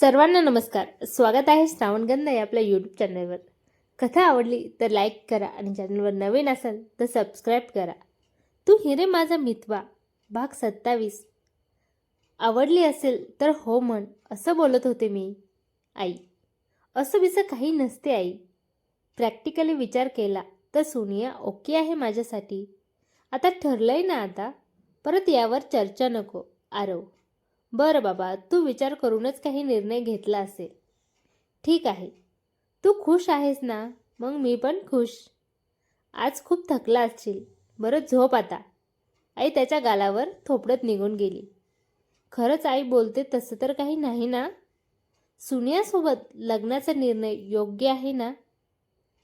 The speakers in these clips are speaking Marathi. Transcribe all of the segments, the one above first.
सर्वांना नमस्कार. स्वागत आहे श्रावणगंध या आपल्या यूट्यूब चॅनलवर कथा आवडली तर लाईक करा आणि चॅनलवर नवीन असाल तर सबस्क्राईब करा. तू हिरे माझा मितवा भाग सत्तावीस. आवडली असेल तर हो म्हण असं बोलत होते मी. आई असं बिसं काही नसते आई. प्रॅक्टिकली विचार केला तर सोनिया ओके आहे माझ्यासाठी. आता ठरलंय ना आता परत यावर चर्चा नको आरव. बरं बाबा तू विचार करूनच काही निर्णय घेतला असेल. ठीक आहे. तू खुश आहेस ना? मग मी पण खुश. आज खूप थकला असशील. बरं झोप आता. आई त्याच्या गालावर थोपडत निघून गेली. खरंच आई बोलते तसं तर काही नाही ना? सुनियासोबत लग्नाचा निर्णय योग्य आहे ना?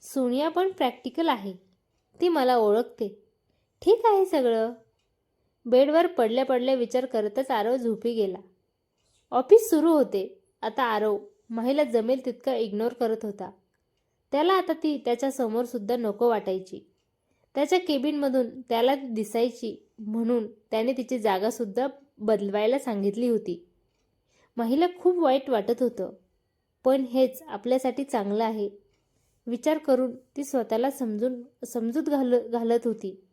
सुनिया पण प्रॅक्टिकल आहे. ती मला ओळखते. ठीक आहे सगळं. बेडवर पडल्या पडल्या विचार करतच आरव झोपी गेला. ऑफिस सुरू होते. आता आरव महिला जमेल तितका इग्नोर करत होता. त्याला आता ती त्याच्यासमोर सुद्धा नको वाटायची. त्याच्या केबिनमधून त्याला ती दिसायची म्हणून त्याने तिची जागासुद्धा बदलवायला सांगितली होती. महिला खूप वाईट वाटत होतं. पण हेच आपल्यासाठी चांगलं आहे. विचार करून ती स्वतःला समजून समजूत घाल घालत होती.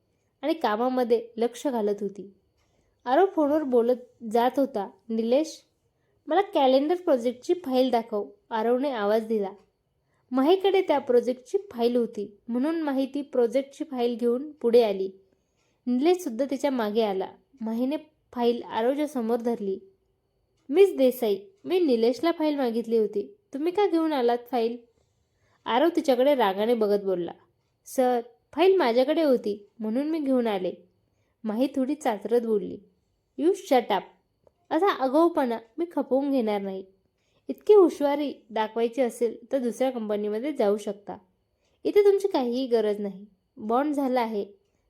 आणि कामामध्ये लक्ष घालत होती. आरव फोनवर बोलत जात होता निलेश मला कॅलेंडर प्रोजेक्टची फाईल दाखव. आरवने आवाज दिला. माहीकडे त्या प्रोजेक्टची फाईल होती म्हणून माहिती प्रोजेक्टची फाईल घेऊन पुढे आली. निलेशसुद्धा तिच्यामागे आला. माहीने फाईल आरवच्या समोर धरली. मिस देसाई मी निलेशला फाईल मागितली होती. तुम्ही का घेऊन आलात फाईल आरव तिच्याकडे रागाने बघत बोलला. सर फाईल माझ्याकडे होती म्हणून मी घेऊन आले. माही थोडी चाचरत बोलली यू शटाप असा अगाऊपणा मी खपवून घेणार नाही. इतकी हुशारी दाखवायची असेल तर दुसऱ्या कंपनीमध्ये जाऊ शकता. इथे तुमची काहीही गरज नाही. बॉन्ड झाला आहे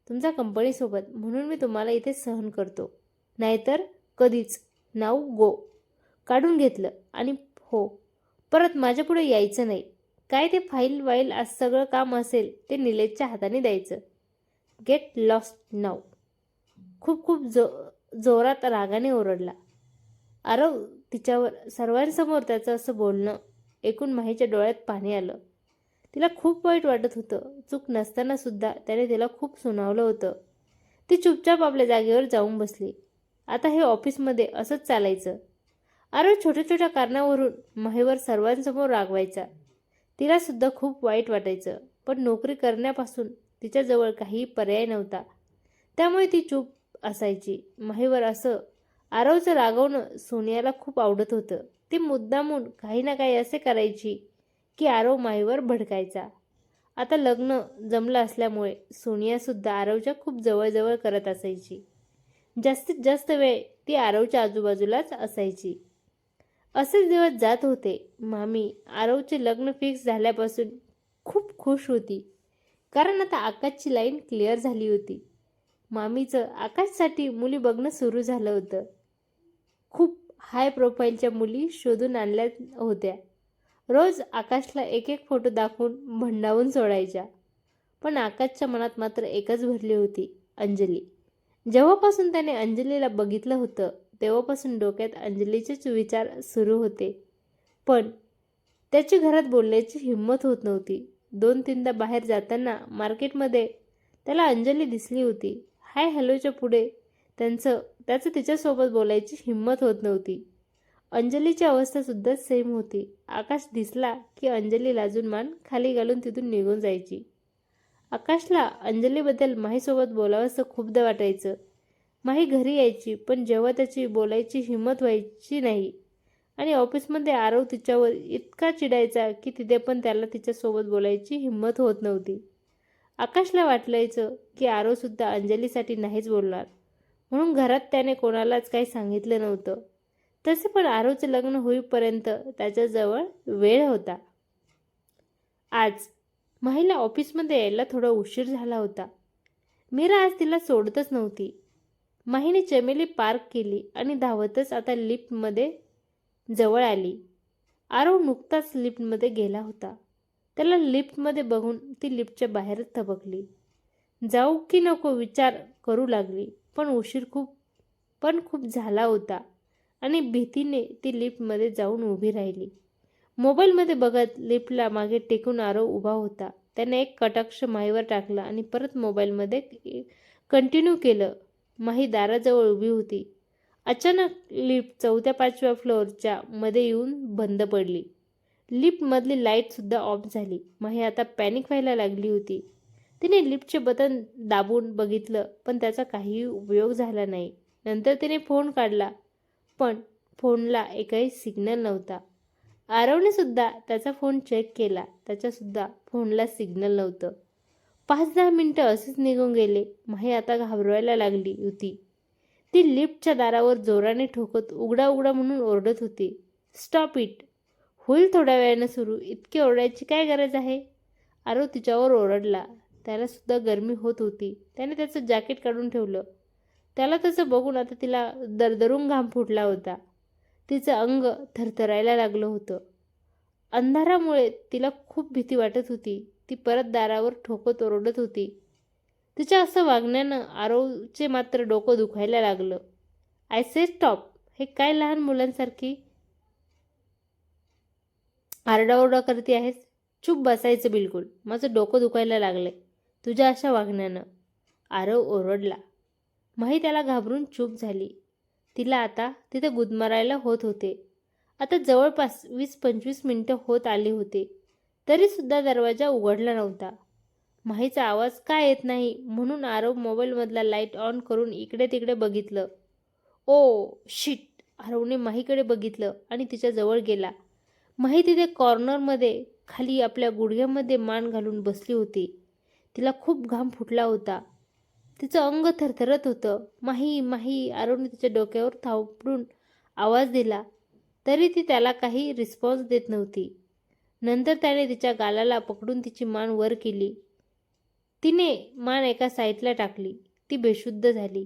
तुमचा कंपनीसोबत म्हणून मी तुम्हाला इथे सहन करतो. नाहीतर कधीच. नाव गो. काढून घेतलं आणि हो. परत माझ्यापुढे यायचं नाही. काय ते फाईल वाईल आज सगळं काम असेल ते निलेशच्या हाताने द्यायचं. गेट लॉस्ट नाव खूप खूप जो जोरात रागाने ओरडला. आरव तिच्यावर सर्वांसमोर त्याचं असं बोलणं एकूण माहीच्या डोळ्यात पाणी आलं. तिला खूप वाईट वाटत होतं. चूक नसतानासुद्धा त्याने तिला खूप सुनावलं होतं. ती चुपचाप आपल्या जागेवर जाऊन बसली. आता हे ऑफिसमध्ये असंच चालायचं. आरव छोट्या छोट्या कारणावरून माहीवर सर्वांसमोर रागवायचा. तिलासुद्धा खूप वाईट वाटायचं. पण नोकरी करण्यापासून तिच्याजवळ काही पर्याय नव्हता. त्यामुळे ती चूप असायची. माहीवर असं आरवचं रागवणं सोनियाला खूप आवडत होतं. ती मुद्दामून काही ना काही असे करायची की आरव माहीवर भडकायचा. आता लग्न जमलं असल्यामुळे सोनियासुद्धा आरवच्या खूप जवळजवळ करत असायची. जास्तीत जास्त वेळ ती आरवच्या आजूबाजूलाच असायची. असेच दिवस जात होते. मामी आरवचे लग्न फिक्स झाल्यापासून खूप खुश होती. कारण आता आकाशची लाईन क्लिअर झाली होती. मामीचं आकाशसाठी मुली बघणं सुरू झालं होतं. खूप हाय प्रोफाईलच्या मुली शोधून आणल्या होत्या. रोज आकाशला एक एक फोटो दाखवून भंडावून सोडायच्या. पण आकाशच्या मनात मात्र एकच भरली होती अंजली. जेव्हापासून त्याने अंजलीला बघितलं होतं तेव्हापासून डोक्यात अंजलीचेच विचार सुरू होते. पण त्याची घरात बोलण्याची हिंमत होत नव्हती. दोन तीनदा बाहेर जाताना मार्केटमध्ये त्याला अंजली दिसली होती. हाय हॅलोच्या पुढे. त्यांचं त्याचं तिच्यासोबत बोलायची हिंमत होत नव्हती. अंजलीची अवस्थासुद्धा सेम होती. आकाश दिसला की अंजली लाजून मान खाली घालून तिथून निघून जायची. आकाशला अंजलीबद्दल माहीसोबत बोलावंसं खूपदा वाटायचं. माही घरी यायची पण जेव्हा त्याची बोलायची हिंमत व्हायची नाही. आणि ऑफिसमध्ये आरव तिच्यावर इतका चिडायचा की तिथे पण त्याला तिच्यासोबत बोलायची हिंमत होत नव्हती. आकाशला वाटलायचं की आरवसुद्धा अंजलीसाठी नाहीच बोलणार. म्हणून घरात त्याने कोणालाच काही सांगितलं नव्हतं. तसे पण आरवचं लग्न होईपर्यंत त्याच्याजवळ वेळ होता. आज माहीला ऑफिसमध्ये यायला थोडा उशीर झाला होता. मीरा आज तिला सोडतच नव्हती. माहीने चमेली पार्क केली आणि धावतच आता लिफ्टमध्ये जवळ आली. आरव नुकताच लिफ्टमध्ये गेला होता. त्याला लिफ्टमध्ये बघून ती लिफ्टच्या बाहेरच थबकली. जाऊ की नको विचार करू लागली पण उशीर खूप पण खूप झाला होता आणि भीतीने ती लिफ्टमध्ये जाऊन उभी राहिली. मोबाईलमध्ये बघत लिफ्टला मागे टेकून आरव उभा होता. त्याने एक कटाक्ष माहीवर टाकला आणि परत मोबाईलमध्ये कंटिन्यू केलं. माही दाराजवळ उभी होती. अचानक लिफ्ट चौथ्या पाचव्या फ्लोअरच्या मध्ये येऊन बंद पडली. लिफ्टमधली लाईटसुद्धा ऑफ झाली. माही आता पॅनिक व्हायला लागली होती. तिने लिफ्टचे बटन दाबून बघितलं पण त्याचा काहीही उपयोग झाला नाही. नंतर तिने फोन काढला पण फोनला एकही सिग्नल नव्हता. आरवने सुद्धा त्याचा फोन चेक केला. त्याच्यासुद्धा फोनला सिग्नल नव्हतं. पाच दहा मिनटं असेच निघून गेले. माही आता घाबरवायला लागली होती. ती लिफ्टच्या दारावर जोराने ठोकत उघडा उघडा म्हणून ओरडत होती. Stop it. होईल थोड्या वेळानं सुरू. इतकी ओरडायची काय गरज आहे? अरो तिच्यावर ओरडला. त्याला सुद्धा गरमी होत होती. त्याने त्याचं जॅकेट काढून ठेवलं. त्याला तसं बघून आता तिला दरदरून घाम फुटला होता. तिचं अंग थरथरायला लागलं होतं. अंधारामुळे तिला खूप भीती वाटत होती. ती परत दारावर ठोकत ओरडत होती. तिच्या असं वागण्यानं आरोचे मात्र डोकं दुखायला लागलं. आय से स्टॉप हे काय लहान मुलांसारखी आरडाओरडा करते आहेस? चूप बसायचं बिलकुल. माझं डोकं दुखायला लागलंय. तुझ्या अशा वागण्यानं. आरव ओरडला. माही त्याला घाबरून चूप झाली. तिला आता तिथे गुदमरायला होत होते. आता जवळपास वीस पंचवीस मिनटं होत आली होते. तरीसुद्धा दरवाजा उघडला नव्हता. माहीचा आवाज काय येत नाही म्हणून आरव मोबाईलमधला लाइट ऑन करून इकडे तिकडे बघितलं. ओ शिट आरवने माहीकडे बघितलं आणि तिच्या जवळ गेला. माही तिथे कॉर्नरमध्ये खाली आपल्या गुडघ्यामध्ये मान घालून बसली होती. तिला खूप घाम फुटला होता. तिचं अंग थरथरत होतं. माही माही आरवने तिच्या डोक्यावर थापडून आवाज दिला. तरी ती त्याला काही रिस्पॉन्स देत नव्हती. नंतर त्याने तिच्या गालाला पकडून तिची मान वर केली. तिने मान एका साईडला टाकली. ती बेशुद्ध झाली.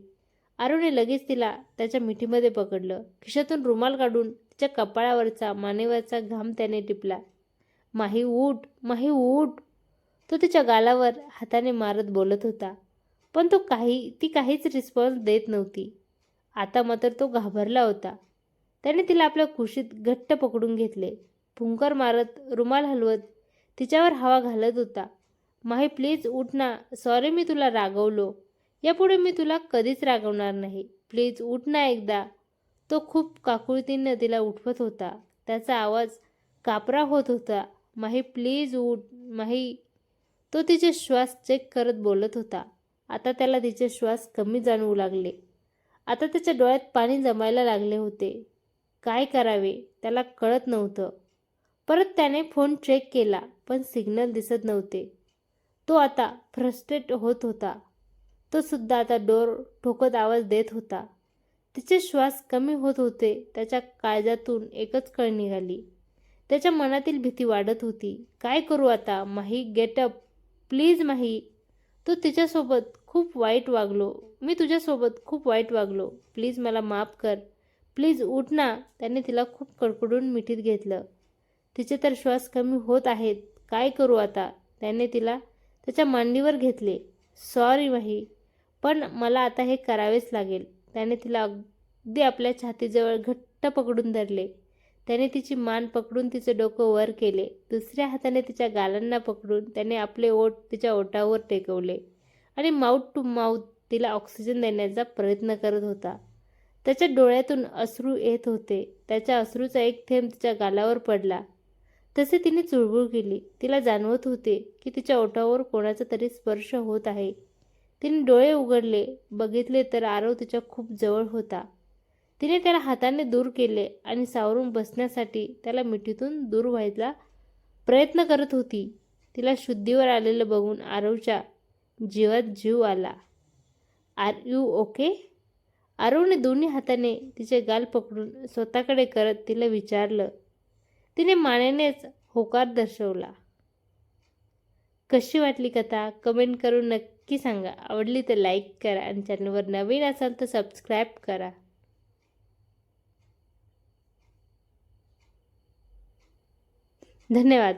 अरुणे लगेच तिला त्याच्या मिठीमध्ये पकडलं. खिशातून रुमाल काढून तिच्या कपाळावरचा मानेवरचा घाम त्याने टिपला. माही उठ माही उठ. तो तिच्या गालावर हाताने मारत बोलत होता. पण तो काही ती काहीच रिस्पॉन्स देत नव्हती. आता मात्र तो घाबरला होता. त्याने तिला आपल्या कुशीत घट्ट पकडून घेतले. फुंकर मारत रुमाल हलवत तिच्यावर हवा घालत होता. माही प्लीज उठ ना. सॉरी मी तुला रागवलो. यापुढे मी तुला कधीच रागवणार नाही. प्लीज उठ ना एकदा. तो खूप काकुळतीनं तिला उठवत होता. त्याचा आवाज कापरा होत होता. माही प्लीज उठ. माही तो तिचे श्वास चेक करत बोलत होता. आता त्याला तिचे श्वास कमी जाणवू लागले. आता त्याच्या डोळ्यात पाणी जमायला लागले होते. काय करावे? त्याला कळत नव्हतं. परत त्याने फोन चेक केला पण सिग्नल दिसत नव्हते. तो आता फ्रस्ट्रेट होत होता. तो सुद्धा आता डोर ठोकत आवाज देत होता. तिचे श्वास कमी होत होते त्याच्या काळजातून एकच कळ निघाली. त्याच्या मनातील भीती वाढत होती. काय करू आता? Mahi get up please Mahi. तो तिच्यासोबत खूप वाईट वागलो. मी तुझ्यासोबत खूप वाईट वागलो. प्लीज मला माफ कर. प्लीज उठ ना. त्याने तिला खूप कडकडून मिठीत घेतलं. तिचे तर श्वास कमी होत आहेत. काय करू आता? त्याने तिला त्याच्या मांडीवर घेतले. सॉरी माही पण मला आता हे करावेच लागेल. त्याने तिला अगदी आपल्या छातीजवळ घट्ट पकडून धरले. त्याने तिची मान पकडून तिचं डोकं वर केले. दुसऱ्या हाताने तिच्या गालांना पकडून त्याने आपले ओठ तिच्या ओटावर टेकवले आणि माउथ टू माउथ तिला ऑक्सिजन देण्याचा प्रयत्न करत होता. त्याच्या डोळ्यातून अश्रू येत होते. त्याच्या अश्रूचा एक थेंब तिच्या गालावर पडला. तसे तिने चुळबुळ केली. तिला जाणवत होते की तिच्या ओठावर कोणाचा तरी स्पर्श होत आहे. तिने डोळे उघडले. बघितले तर आरव तिच्या खूप जवळ होता. तिने त्याला हाताने दूर केले आणि सावरून बसण्यासाठी त्याला मिठीतून दूर व्हायला प्रयत्न करत होती. तिला शुद्धीवर आलेलं बघून आरवच्या जीवात जीव आला. Are you okay? आरवने दोन्ही हाताने तिचे गाल पकडून स्वतःकडे करत तिला विचारलं. तिने मानेनेच होकार दर्शवला. कशी वाटली कथा? कमेंट करून नक्की सांगा. आवडली तर लाईक करा आणि चॅनलवर नवीन असाल तर सबस्क्राईब करा. धन्यवाद.